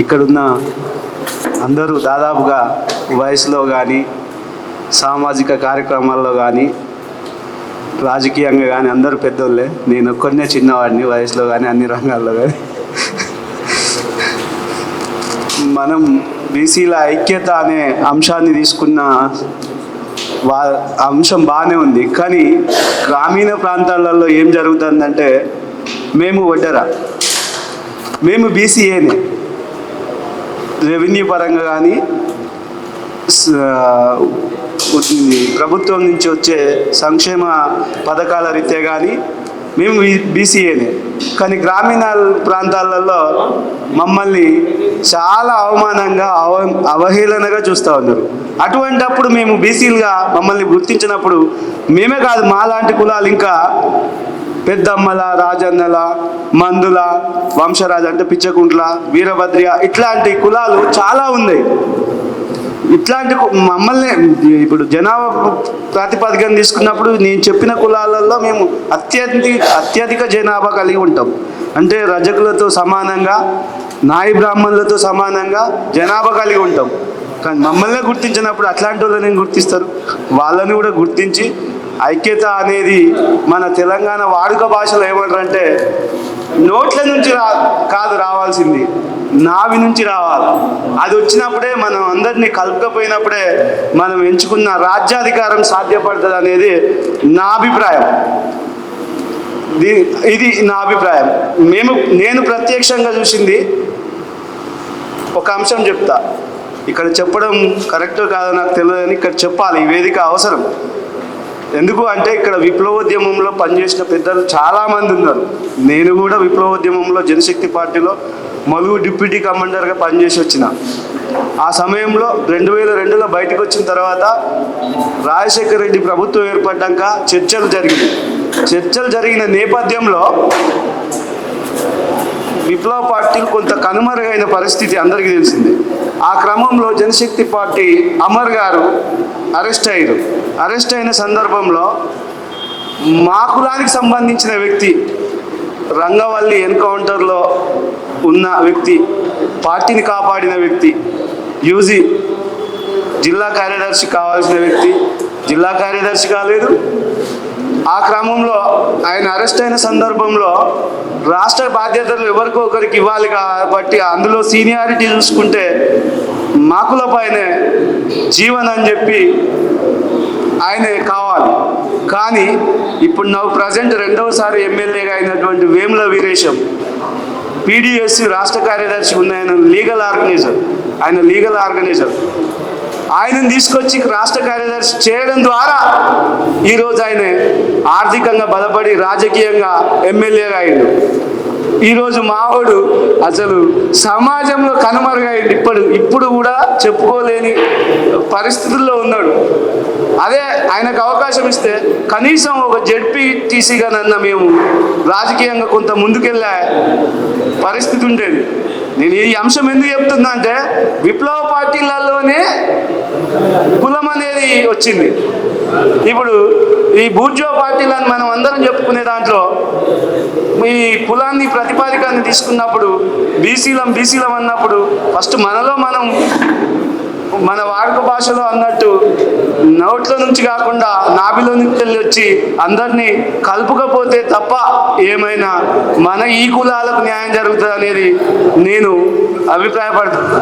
ఇక్కడున్న అందరూ దాదాపుగా వయసులో కానీ సామాజిక కార్యక్రమాల్లో కానీ రాజకీయంగా కానీ అందరూ పెద్దోళ్ళే. నేను ఒక్కడనే చిన్నవాడిని వయసులో కానీ అన్ని రంగాల్లో కానీ మనం బీసీల ఐక్యత అనే అంశాన్ని తీసుకున్న వా అంశం బాగానే ఉంది. కానీ గ్రామీణ ప్రాంతాలలో ఏం జరుగుతుందంటే మేము వడ్డరా. మేము బీసీఏనే. రెవెన్యూ పరంగా కానీ ప్రభుత్వం నుంచి వచ్చే సంక్షేమ పథకాల రీత్యా కానీ మేము బీసీఏనే. కానీ గ్రామీణ ప్రాంతాలలో మమ్మల్ని చాలా అవమానంగా అవ అవహేళనగా చూస్తూ ఉన్నారు. అటువంటప్పుడు మేము బీసీలుగా మమ్మల్ని గుర్తించినప్పుడు మేమే కాదు మాలాంటి కులాలు ఇంకా పెద్దమ్మల రాజన్నల మందుల వంశరాజు అంటే పిచ్చకుంట్ల వీరభద్రియ ఇట్లాంటి కులాలు చాలా ఉన్నాయి. ఇట్లాంటి మమ్మల్ని ఇప్పుడు జనాభా ప్రాతిపదికన తీసుకున్నప్పుడు నేను చెప్పిన కులాలలో మేము అత్యధిక అత్యధిక జనాభా కలిగి ఉంటాం. అంటే రజకులతో సమానంగా నాయి బ్రాహ్మణులతో సమానంగా జనాభా కలిగి ఉంటాం. కానీ మమ్మల్ని గుర్తించినప్పుడు అట్లాంటి వాళ్ళని గుర్తిస్తారు. వాళ్ళని కూడా గుర్తించి ఐక్యత అనేది మన తెలంగాణ వాడుక భాషలో ఏమంటారంటే నోట్ల నుంచి రా కాదు రావాల్సింది. నావి నుంచి రావాలి. అది వచ్చినప్పుడే మనం అందరినీ కలుపుకపోయినప్పుడే మనం ఎంచుకున్న రాజ్యాధికారం సాధ్యపడుతుంది అనేది నా అభిప్రాయం. దీ- ఇది నా అభిప్రాయం. మేము నేను ప్రత్యక్షంగా చూసింది ఒక అంశం చెప్తా. ఇక్కడ చెప్పడం కరెక్ట్ కాదో నాకు తెలియదు అని ఇక్కడ చెప్పాలి. ఈ వేదిక అవసరం. ఎందుకు అంటే ఇక్కడ విప్లవోద్యమంలో పనిచేసిన పెద్దలు చాలామంది ఉన్నారు. నేను కూడా విప్లవోద్యమంలో జనశక్తి పార్టీలో మలుగు డిప్యూటీ కమాండర్గా పనిచేసి వచ్చిన. ఆ సమయంలో రెండు వేల రెండులో బయటకు వచ్చిన తర్వాత రాజశేఖర రెడ్డి ప్రభుత్వం ఏర్పడ్డాక చర్చలు జరిగింది చర్చలు జరిగిన నేపథ్యంలో విప్లవ పార్టీలు కొంత కనుమరుగైన పరిస్థితి అందరికీ తెలిసింది. ఆ క్రమంలో జనశక్తి పార్టీ అమర్ గారు అరెస్ట్ అయ్యారు. అరెస్ట్ అయిన సందర్భంలో మా కులానికి సంబంధించిన వ్యక్తి రంగవల్లి ఎన్కౌంటర్లో ఉన్న వ్యక్తి పార్టీని కాపాడిన వ్యక్తి యూజీ జిల్లా కార్యదర్శి కావాల్సిన వ్యక్తి జిల్లా కార్యదర్శి కాలేదు. ఆ క్రమంలో ఆయన అరెస్ట్ అయిన సందర్భంలో రాష్ట్ర బాధ్యతలు ఎవరికో ఒకరికి ఇవ్వాలి కాబట్టి అందులో సీనియారిటీ చూసుకుంటే మాకుల పైనే జీవన్ అని చెప్పి ఆయనే కావాలి. కానీ ఇప్పుడు నాకు ప్రజెంట్ రెండవసారి ఎమ్మెల్యేగా అయినటువంటి వేముల వీరేశం పీడిఎస్సి రాష్ట్ర కార్యదర్శి ఉన్న ఆయన లీగల్ ఆర్గనైజర్ ఆయన లీగల్ ఆర్గనైజర్. ఆయనను తీసుకొచ్చి రాష్ట్ర కార్యదర్శి చేయడం ద్వారా ఈరోజు ఆయన ఆర్థికంగా బలపడి రాజకీయంగా ఎమ్మెల్యేగా అయ్యాడు. ఈరోజు మావాడు అసలు సమాజంలో కనుమరుగైంది ఇప్పుడు ఇప్పుడు కూడా చెప్పుకోలేని పరిస్థితుల్లో ఉన్నాడు. అదే ఆయనకు అవకాశం ఇస్తే కనీసం ఒక జడ్పీ టీసీగానన్నా మేము రాజకీయంగా కొంత ముందుకెళ్ళే పరిస్థితి ఉండేది. నేను ఈ అంశం ఎందుకు చెప్తున్నా అంటే విప్లవ పార్టీలలోనే కులం అనేది వచ్చింది. ఇప్పుడు ఈ బూర్జో పార్టీలను మనం అందరం చెప్పుకునే దాంట్లో ఈ కులాన్ని ప్రతిపాదికాన్ని తీసుకున్నప్పుడు బీసీలం బీసీలం అన్నప్పుడు ఫస్ట్ మనలో మనం మన వాడుక భాషలో అన్నట్టు నోట్ల నుంచి కాకుండా నాభిలో నుంచి వెళ్ళి వచ్చి అందరినీ కలుపుకపోతే తప్ప ఏమైనా మన ఈ కులాలకు న్యాయం జరుగుతుంది అనేది నేను అభిప్రాయపడుతున్నాను